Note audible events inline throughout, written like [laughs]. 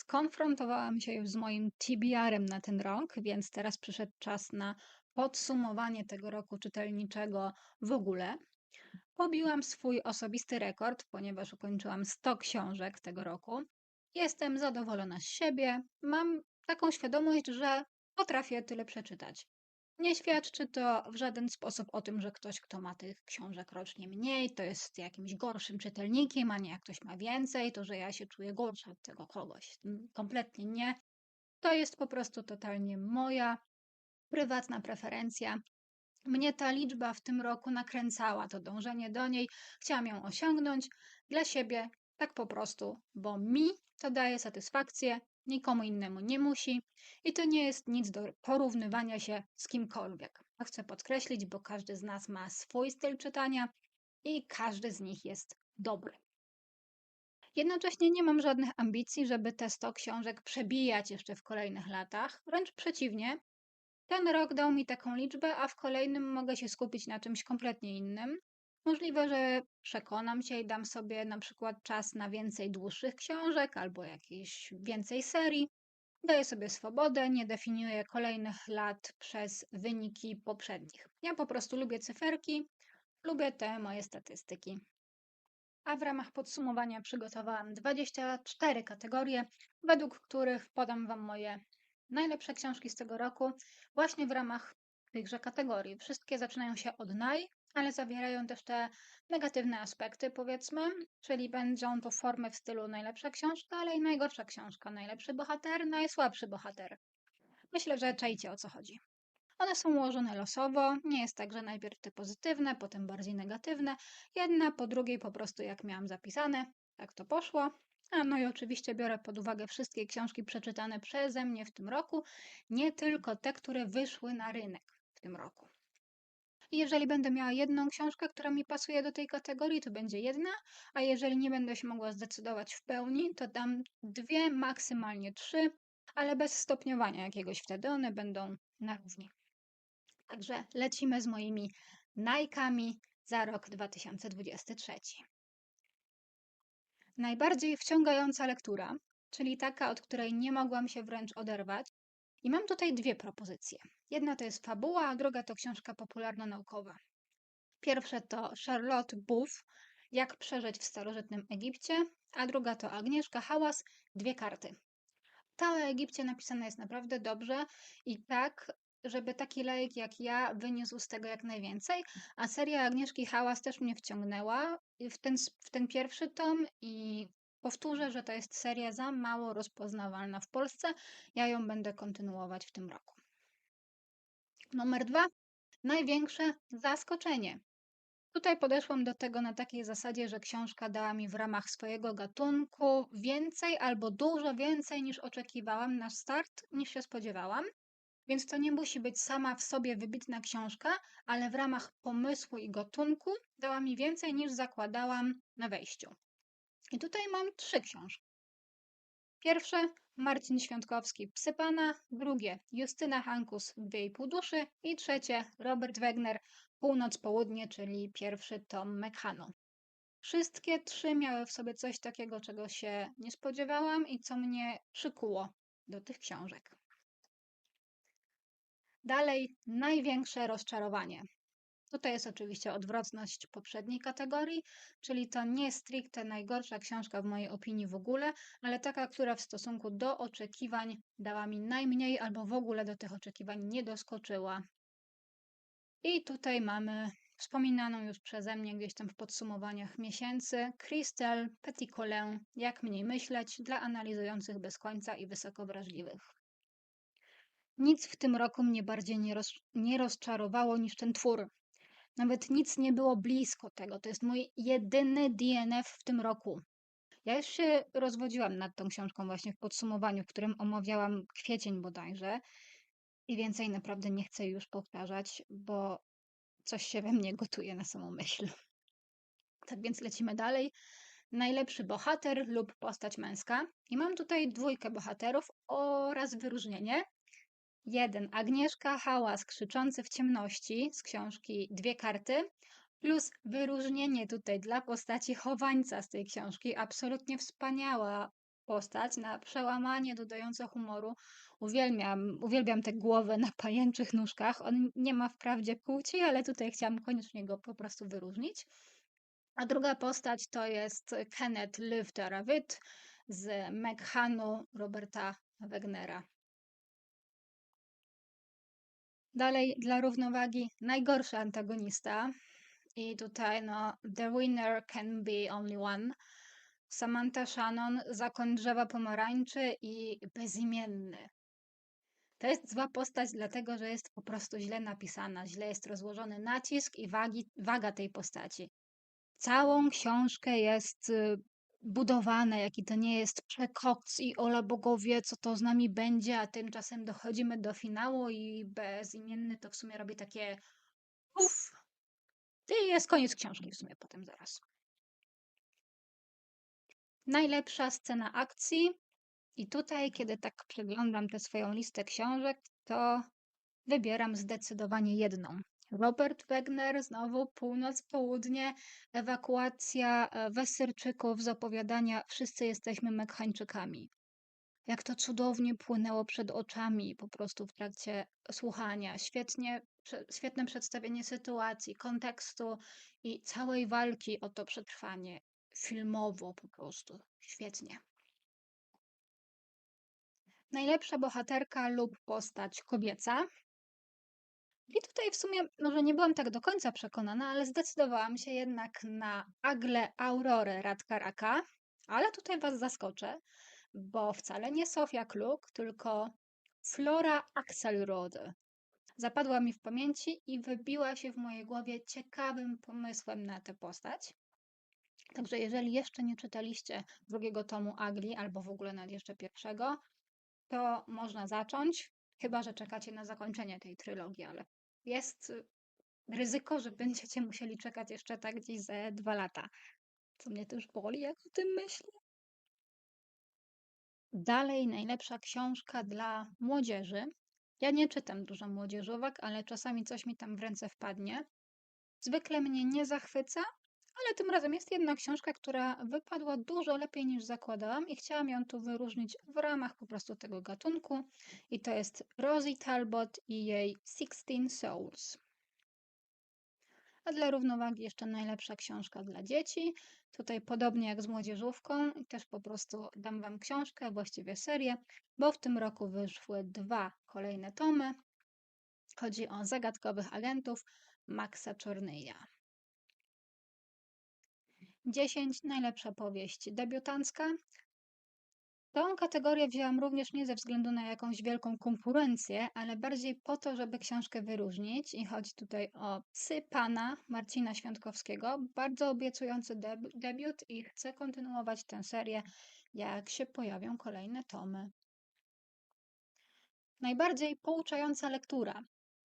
Skonfrontowałam się już z moim TBR-em na ten rok, więc teraz przyszedł czas na podsumowanie tego roku czytelniczego w ogóle. Pobiłam swój osobisty rekord, ponieważ ukończyłam 100 książek tego roku. Jestem zadowolona z siebie. Mam taką świadomość, że potrafię tyle przeczytać. Nie świadczy to w żaden sposób o tym, że ktoś, kto ma tych książek rocznie mniej, to jest jakimś gorszym czytelnikiem, a nie jak ktoś ma więcej, to że ja się czuję gorsza od tego kogoś. Kompletnie nie. To jest po prostu totalnie moja prywatna preferencja. Mnie ta liczba w tym roku nakręcała, to dążenie do niej. Chciałam ją osiągnąć dla siebie, tak po prostu, bo mi to daje satysfakcję, nikomu innemu nie musi i to nie jest nic do porównywania się z kimkolwiek. Chcę podkreślić, bo każdy z nas ma swój styl czytania i każdy z nich jest dobry. Jednocześnie nie mam żadnych ambicji, żeby te 100 książek przebijać jeszcze w kolejnych latach. Wręcz przeciwnie, ten rok dał mi taką liczbę, a w kolejnym mogę się skupić na czymś kompletnie innym. Możliwe, że przekonam się i dam sobie na przykład czas na więcej dłuższych książek albo jakieś więcej serii. Daję sobie swobodę, nie definiuję kolejnych lat przez wyniki poprzednich. Ja po prostu lubię cyferki, lubię te moje statystyki. A w ramach podsumowania przygotowałam 24 kategorie, według których podam Wam moje najlepsze książki z tego roku, właśnie w ramach tychże kategorii. Wszystkie zaczynają się od naj, ale zawierają też te negatywne aspekty, powiedzmy, czyli będą to formy w stylu najlepsza książka, ale i najgorsza książka, najlepszy bohater, najsłabszy bohater. Myślę, że czajcie o co chodzi. One są ułożone losowo, nie jest tak, że najpierw te pozytywne, potem bardziej negatywne, jedna po drugiej po prostu jak miałam zapisane, tak to poszło. A no i oczywiście biorę pod uwagę wszystkie książki przeczytane przeze mnie w tym roku, nie tylko te, które wyszły na rynek w tym roku. I jeżeli będę miała jedną książkę, która mi pasuje do tej kategorii, to będzie jedna, a jeżeli nie będę się mogła zdecydować w pełni, to dam dwie, maksymalnie trzy, ale bez stopniowania jakiegoś wtedy, one będą na równi. Także lecimy z moimi najkami za rok 2023. Najbardziej wciągająca lektura, czyli taka, od której nie mogłam się wręcz oderwać. I mam tutaj dwie propozycje. Jedna to jest fabuła, a druga to książka popularno-naukowa. Pierwsze to Charlotte Buff, Jak przeżyć w starożytnym Egipcie, a druga to Agnieszka Hałas, Dwie karty. Ta o Egipcie napisana jest naprawdę dobrze i tak, żeby taki laik jak ja wyniósł z tego jak najwięcej, a seria Agnieszki Hałas też mnie wciągnęła w ten, w ten pierwszy tom i powtórzę, że to jest seria za mało rozpoznawalna w Polsce. Ja ją będę kontynuować w tym roku. Numer dwa. Największe zaskoczenie. Tutaj podeszłam do tego na takiej zasadzie, że książka dała mi w ramach swojego gatunku więcej albo dużo więcej niż oczekiwałam na start, niż się spodziewałam. Więc to nie musi być sama w sobie wybitna książka, ale w ramach pomysłu i gatunku dała mi więcej niż zakładałam na wejściu. I tutaj mam trzy książki. Pierwsze Marcin Świątkowski Psy Pana, drugie Justyna Hankus Dwie i pół duszy i trzecie Robert Wegner Północ-Południe, czyli pierwszy tom Mekhano. Wszystkie trzy miały w sobie coś takiego, czego się nie spodziewałam i co mnie przykuło do tych książek. Dalej, największe rozczarowanie. Tutaj jest oczywiście odwrotność poprzedniej kategorii, czyli to nie stricte najgorsza książka w mojej opinii w ogóle, ale taka, która w stosunku do oczekiwań dała mi najmniej albo w ogóle do tych oczekiwań nie doskoczyła. I tutaj mamy wspominaną już przeze mnie gdzieś tam w podsumowaniach miesięcy Christelle Petitcolin Jak mniej myśleć dla analizujących bez końca i wysoko wrażliwych. Nic w tym roku mnie bardziej nie, roz, nie rozczarowało niż ten twór. Nawet nic nie było blisko tego. To jest mój jedyny DNF w tym roku. Ja już się rozwodziłam nad tą książką właśnie w podsumowaniu, w którym omawiałam kwiecień bodajże. I więcej naprawdę nie chcę już powtarzać, bo coś się we mnie gotuje na samą myśl. Tak więc lecimy dalej. Najlepszy bohater lub postać męska. I mam tutaj dwójkę bohaterów oraz wyróżnienie. Jeden Agnieszka Hałas, krzyczący w ciemności z książki Dwie karty, plus wyróżnienie tutaj dla postaci chowańca z tej książki. Absolutnie wspaniała postać na przełamanie, dodające humoru. Uwielbiam, uwielbiam te głowy na pajęczych nóżkach. On nie ma wprawdzie płci, ale tutaj chciałam koniecznie go po prostu wyróżnić. A druga postać to jest Kenneth Lifter-Witt z Meghanu Roberta Wegnera. Dalej dla równowagi najgorszy antagonista. I tutaj no, the winner can be only one. Samantha Shannon, zakon drzewa pomarańczy i bezimienny. To jest zła postać, dlatego że jest po prostu źle napisana, źle jest rozłożony nacisk i wagi, waga tej postaci. Całą książkę jest y, budowane, jaki to nie jest przekoks i ola bogowie, co to z nami będzie, a tymczasem dochodzimy do finału i bezimienny to w sumie robi takie uff. I jest koniec książki w sumie potem zaraz. Najlepsza scena akcji. I tutaj, kiedy tak przeglądam tę swoją listę książek, to wybieram zdecydowanie jedną. Robert Wegner, znowu północ, południe, ewakuacja e, Wesyrczyków z opowiadania Wszyscy jesteśmy Mekhańczykami. Jak to cudownie płynęło przed oczami po prostu w trakcie słuchania. Świetnie, świetne przedstawienie sytuacji, kontekstu i całej walki o to przetrwanie. Filmowo po prostu. Świetnie. Najlepsza bohaterka lub postać kobieca. I tutaj w sumie może nie byłam tak do końca przekonana, ale zdecydowałam się jednak na Agle Aurorę Radkaraka, ale tutaj Was zaskoczę, bo wcale nie Sofia Kluk, tylko Flora Axelrod. Zapadła mi w pamięci i wybiła się w mojej głowie ciekawym pomysłem na tę postać. Także jeżeli jeszcze nie czytaliście drugiego tomu Agli, albo w ogóle nawet jeszcze pierwszego, to można zacząć, chyba że czekacie na zakończenie tej trylogii, ale jest ryzyko, że będziecie musieli czekać jeszcze tak gdzieś ze dwa lata. Co mnie też boli, jak o tym myślę. Dalej najlepsza książka dla młodzieży. Ja nie czytam dużo młodzieżówek, ale czasami coś mi tam w ręce wpadnie. Zwykle mnie nie zachwyca, ale tym razem jest jedna książka, która wypadła dużo lepiej niż zakładałam i chciałam ją tu wyróżnić w ramach po prostu tego gatunku. I to jest Rosie Talbot i jej Sixteen Souls. A dla równowagi jeszcze najlepsza książka dla dzieci. Tutaj podobnie jak z młodzieżówką, też po prostu dam Wam książkę, właściwie serię, bo w tym roku wyszły dwa kolejne tomy. Chodzi o zagadkowych agentów Maxa Czornyja. 10 najlepsza powieść debiutancka. Tą kategorię wzięłam również nie ze względu na jakąś wielką konkurencję, ale bardziej po to, żeby książkę wyróżnić. I chodzi tutaj o Psy Pana Marcina Świątkowskiego. Bardzo obiecujący deb debiut i chcę kontynuować tę serię, jak się pojawią kolejne tomy. Najbardziej pouczająca lektura.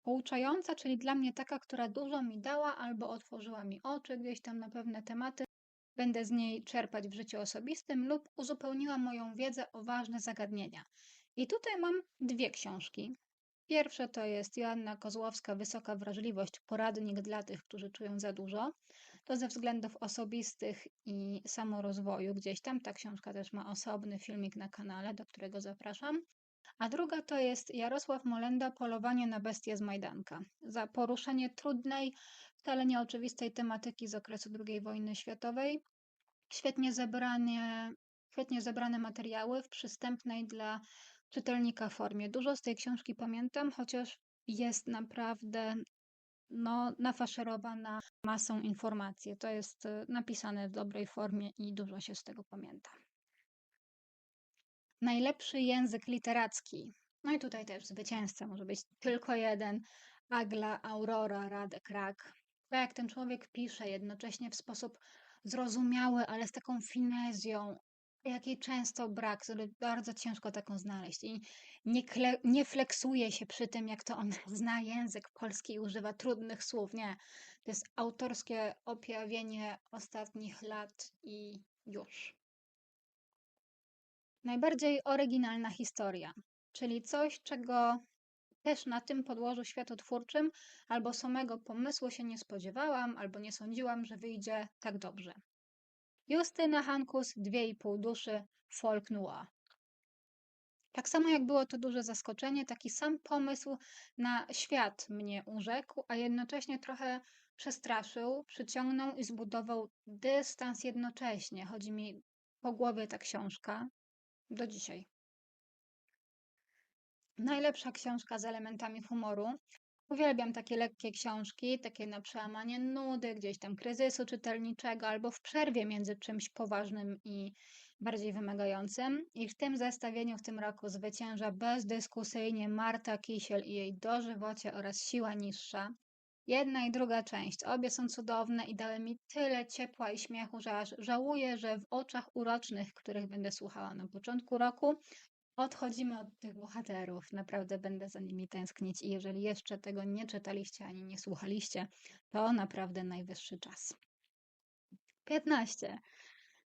Pouczająca, czyli dla mnie taka, która dużo mi dała albo otworzyła mi oczy gdzieś tam na pewne tematy, będę z niej czerpać w życiu osobistym lub uzupełniła moją wiedzę o ważne zagadnienia. I tutaj mam dwie książki. Pierwsze to jest Joanna Kozłowska, Wysoka Wrażliwość, poradnik dla tych, którzy czują za dużo. To ze względów osobistych i samorozwoju gdzieś tam. Ta książka też ma osobny filmik na kanale, do którego zapraszam. A druga to jest Jarosław Molenda, Polowanie na bestie z Majdanka. Za poruszenie trudnej, wcale nieoczywistej tematyki z okresu II wojny światowej. Świetnie zebrane, świetnie zebrane materiały w przystępnej dla czytelnika formie. Dużo z tej książki pamiętam, chociaż jest naprawdę no, nafaszerowana masą informacji. To jest y, napisane w dobrej formie i dużo się z tego pamięta. Najlepszy język literacki. No i tutaj też zwycięzca może być tylko jeden. Agla, Aurora, Radek, Rak. To jak ten człowiek pisze jednocześnie w sposób zrozumiały, ale z taką finezją, jakiej często brak, sobie bardzo ciężko taką znaleźć i nie, kle, nie fleksuje się przy tym, jak to on [laughs] zna język polski i używa trudnych słów. Nie, to jest autorskie objawienie ostatnich lat i już. Najbardziej oryginalna historia, czyli coś, czego też na tym podłożu światotwórczym albo samego pomysłu się nie spodziewałam, albo nie sądziłam, że wyjdzie tak dobrze. Justyna Hankus, Dwie i pół duszy, folk noir. Tak samo jak było to duże zaskoczenie, taki sam pomysł na świat mnie urzekł, a jednocześnie trochę przestraszył, przyciągnął i zbudował dystans jednocześnie. Chodzi mi po głowie ta książka do dzisiaj. Najlepsza książka z elementami humoru. Uwielbiam takie lekkie książki, takie na przełamanie nudy, gdzieś tam kryzysu czytelniczego, albo w przerwie między czymś poważnym i bardziej wymagającym. I w tym zestawieniu w tym roku zwycięża bezdyskusyjnie Marta Kisiel i jej dożywocie oraz Siła Niższa. Jedna i druga część. Obie są cudowne i dały mi tyle ciepła i śmiechu, że aż żałuję, że w oczach urocznych, których będę słuchała na początku roku, odchodzimy od tych bohaterów. Naprawdę będę za nimi tęsknić i jeżeli jeszcze tego nie czytaliście ani nie słuchaliście, to naprawdę najwyższy czas. 15.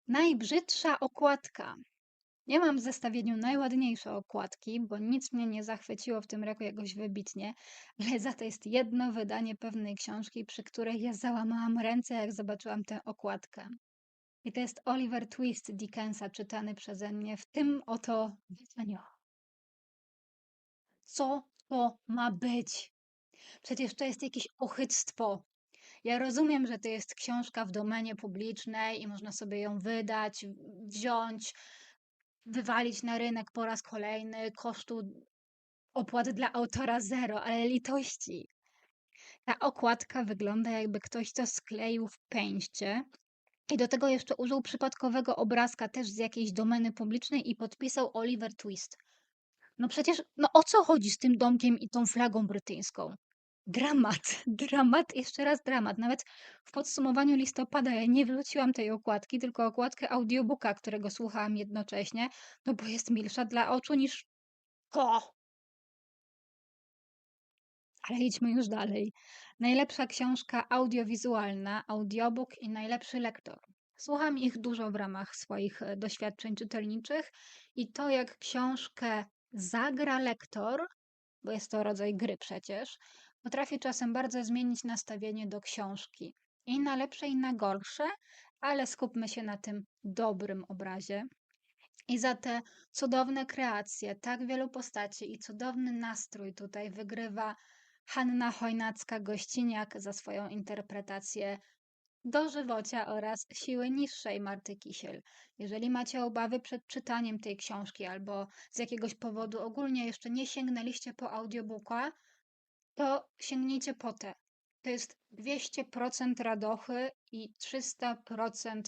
Najbrzydsza okładka. Nie mam w zestawieniu najładniejsze okładki, bo nic mnie nie zachwyciło w tym roku jakoś wybitnie, ale za to jest jedno wydanie pewnej książki, przy której ja załamałam ręce, jak zobaczyłam tę okładkę. I to jest Oliver Twist Dickensa, czytany przeze mnie w tym oto wydaniu. Co to ma być? Przecież to jest jakieś ochyctwo. Ja rozumiem, że to jest książka w domenie publicznej i można sobie ją wydać, wziąć, wywalić na rynek po raz kolejny, kosztu opłat dla autora zero, ale litości. Ta okładka wygląda jakby ktoś to skleił w pęście i do tego jeszcze użył przypadkowego obrazka też z jakiejś domeny publicznej i podpisał Oliver Twist. No przecież, no o co chodzi z tym domkiem i tą flagą brytyjską? Dramat, [laughs] dramat, jeszcze raz dramat. Nawet w podsumowaniu listopada ja nie wrzuciłam tej okładki, tylko okładkę audiobooka, którego słuchałam jednocześnie, no bo jest milsza dla oczu niż to. Ale idźmy już dalej. Najlepsza książka audiowizualna, audiobook i najlepszy lektor. Słucham ich dużo w ramach swoich e, doświadczeń czytelniczych i to, jak książkę zagra lektor, bo jest to rodzaj gry przecież, potrafi czasem bardzo zmienić nastawienie do książki. I na lepsze, i na gorsze, ale skupmy się na tym dobrym obrazie. I za te cudowne kreacje, tak wielu postaci i cudowny nastrój tutaj wygrywa Hanna Chojnacka-Gościniak za swoją interpretację dożywocia oraz siły niższej Marty Kisiel. Jeżeli macie obawy przed czytaniem tej książki albo z jakiegoś powodu ogólnie jeszcze nie sięgnęliście po audiobooka, to sięgnijcie po te. To jest 200% radochy i 300%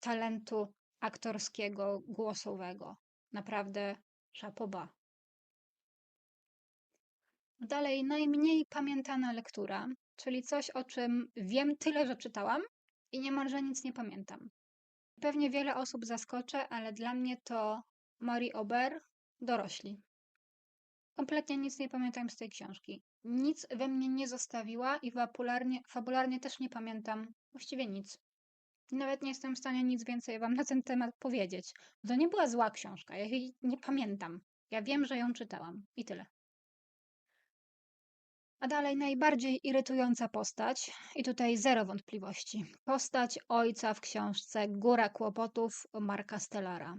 talentu aktorskiego, głosowego. Naprawdę szapoba. Dalej, najmniej pamiętana lektura, czyli coś, o czym wiem tyle, że czytałam i niemalże nic nie pamiętam. Pewnie wiele osób zaskoczę, ale dla mnie to Mori Ober, dorośli. Kompletnie nic nie pamiętam z tej książki. Nic we mnie nie zostawiła i fabularnie, fabularnie też nie pamiętam właściwie nic. Nawet nie jestem w stanie nic więcej wam na ten temat powiedzieć. To nie była zła książka, ja jej nie pamiętam. Ja wiem, że ją czytałam i tyle. A dalej najbardziej irytująca postać, i tutaj zero wątpliwości. Postać ojca w książce Góra Kłopotów Marka Stellara.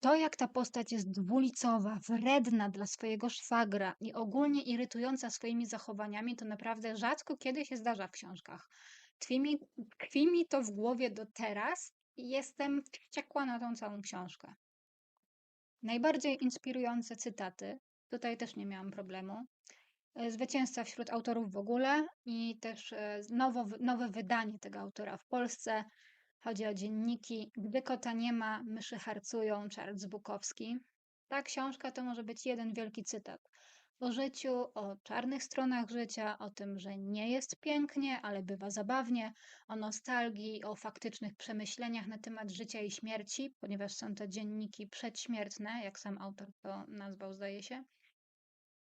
To, jak ta postać jest dwulicowa, wredna dla swojego szwagra i ogólnie irytująca swoimi zachowaniami, to naprawdę rzadko kiedy się zdarza w książkach. Tkwi mi, tkwi mi to w głowie do teraz i jestem wściekła na tą całą książkę. Najbardziej inspirujące cytaty, tutaj też nie miałam problemu. E, zwycięzca wśród autorów w ogóle i też e, nowo, nowe wydanie tego autora w Polsce. Chodzi o dzienniki Gdy kota nie ma, myszy harcują, Charles Bukowski. Ta książka to może być jeden wielki cytat. O życiu, o czarnych stronach życia, o tym, że nie jest pięknie, ale bywa zabawnie, o nostalgii, o faktycznych przemyśleniach na temat życia i śmierci, ponieważ są to dzienniki przedśmiertne, jak sam autor to nazwał, zdaje się.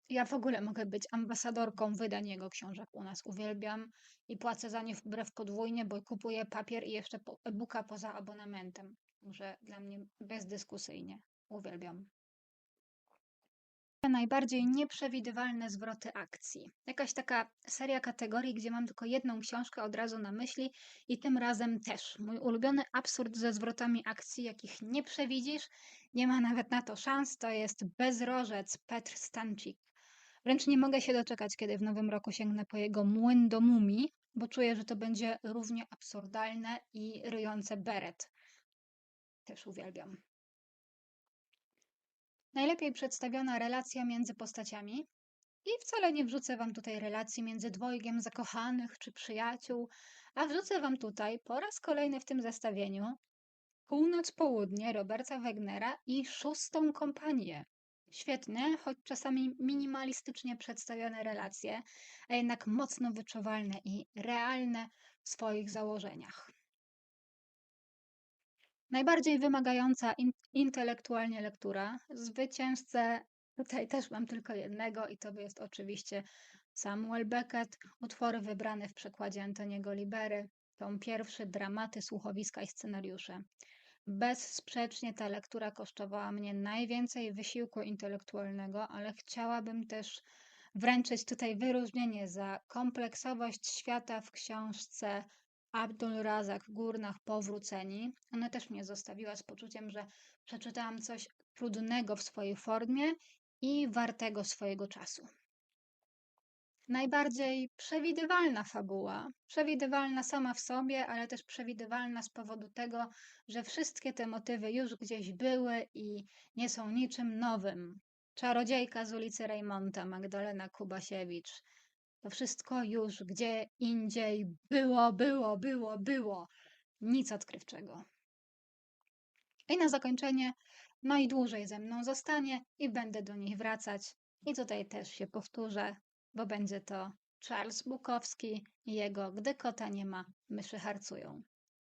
Ja w ogóle mogę być ambasadorką wydań jego książek u nas. Uwielbiam i płacę za nie wbrew podwójnie, bo kupuję papier i jeszcze e-booka poza abonamentem. Także dla mnie bezdyskusyjnie. Uwielbiam. najbardziej nieprzewidywalne zwroty akcji. Jakaś taka seria kategorii, gdzie mam tylko jedną książkę od razu na myśli i tym razem też. Mój ulubiony absurd ze zwrotami akcji, jakich nie przewidzisz, nie ma nawet na to szans, to jest Bezrożec Petr Stancik. Wręcz nie mogę się doczekać, kiedy w nowym roku sięgnę po jego młyn do mumii, bo czuję, że to będzie równie absurdalne i ryjące beret. Też uwielbiam. Najlepiej przedstawiona relacja między postaciami. I wcale nie wrzucę wam tutaj relacji między dwojgiem zakochanych czy przyjaciół, a wrzucę wam tutaj po raz kolejny w tym zestawieniu Północ-Południe Roberta Wegnera i Szóstą Kompanię. Świetne, choć czasami minimalistycznie przedstawione relacje, a jednak mocno wyczuwalne i realne w swoich założeniach. Najbardziej wymagająca in intelektualnie lektura. Zwycięzcę tutaj też mam tylko jednego i to jest oczywiście Samuel Beckett. Utwory wybrane w przekładzie Antoniego Libery. Tom pierwszy, dramaty, słuchowiska i scenariusze. Bezsprzecznie ta lektura kosztowała mnie najwięcej wysiłku intelektualnego, ale chciałabym też wręczyć tutaj wyróżnienie za kompleksowość świata w książce Abdul Razak Górnach Powróceni. Ona też mnie zostawiła z poczuciem, że przeczytałam coś trudnego w swojej formie i wartego swojego czasu. Najbardziej przewidywalna fabuła, przewidywalna sama w sobie, ale też przewidywalna z powodu tego, że wszystkie te motywy już gdzieś były i nie są niczym nowym. Czarodziejka z ulicy Rejmonta, Magdalena Kubasiewicz, to wszystko już gdzie indziej było, było, było, było. Nic odkrywczego. I na zakończenie najdłużej ze mną zostanie i będę do nich wracać. I tutaj też się powtórzę, bo będzie to Charles Bukowski i jego Gdy kota nie ma, myszy harcują.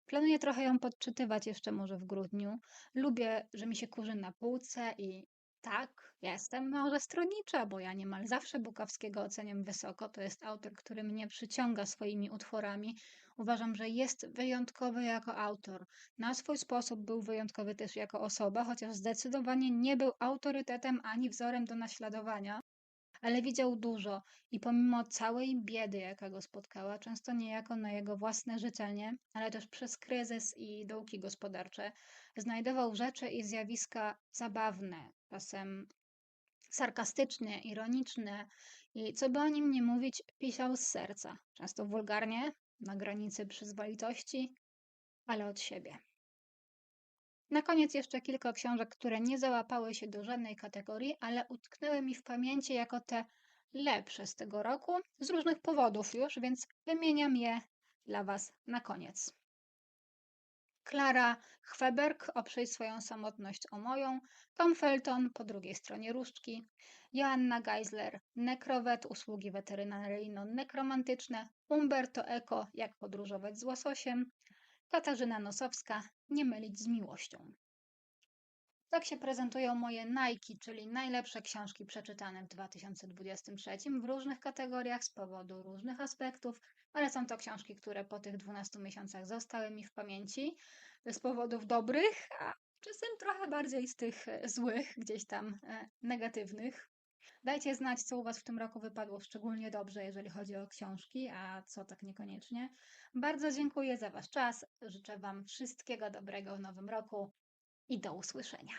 Planuję trochę ją podczytywać jeszcze może w grudniu. Lubię, że mi się kurzy na półce i tak, jestem może stronnicza, bo ja niemal zawsze Bukowskiego oceniam wysoko. To jest autor, który mnie przyciąga swoimi utworami. Uważam, że jest wyjątkowy jako autor. Na swój sposób był wyjątkowy też jako osoba, chociaż zdecydowanie nie był autorytetem ani wzorem do naśladowania ale widział dużo i pomimo całej biedy, jaka go spotkała, często niejako na jego własne życzenie, ale też przez kryzys i dołki gospodarcze, znajdował rzeczy i zjawiska zabawne, czasem sarkastyczne, ironiczne i co by o nim nie mówić, pisał z serca, często wulgarnie, na granicy przyzwoitości, ale od siebie. Na koniec jeszcze kilka książek, które nie załapały się do żadnej kategorii, ale utknęły mi w pamięci jako te lepsze z tego roku, z różnych powodów już, więc wymieniam je dla Was na koniec. Klara Chweberg, Oprzyj swoją samotność o moją, Tom Felton, po drugiej stronie różdżki, Joanna Geisler, Nekrowet, usługi weterynaryjno-nekromantyczne, Umberto Eco, Jak podróżować z łososiem, Katarzyna Nosowska, Nie mylić z miłością. Tak się prezentują moje Nike, czyli najlepsze książki przeczytane w 2023 w różnych kategoriach z powodu różnych aspektów, ale są to książki, które po tych 12 miesiącach zostały mi w pamięci z powodów dobrych, a czasem trochę bardziej z tych e, złych, gdzieś tam e, negatywnych. Dajcie znać, co u Was w tym roku wypadło szczególnie dobrze, jeżeli chodzi o książki, a co tak niekoniecznie. Bardzo dziękuję za Wasz czas. Życzę Wam wszystkiego dobrego w nowym roku i do usłyszenia.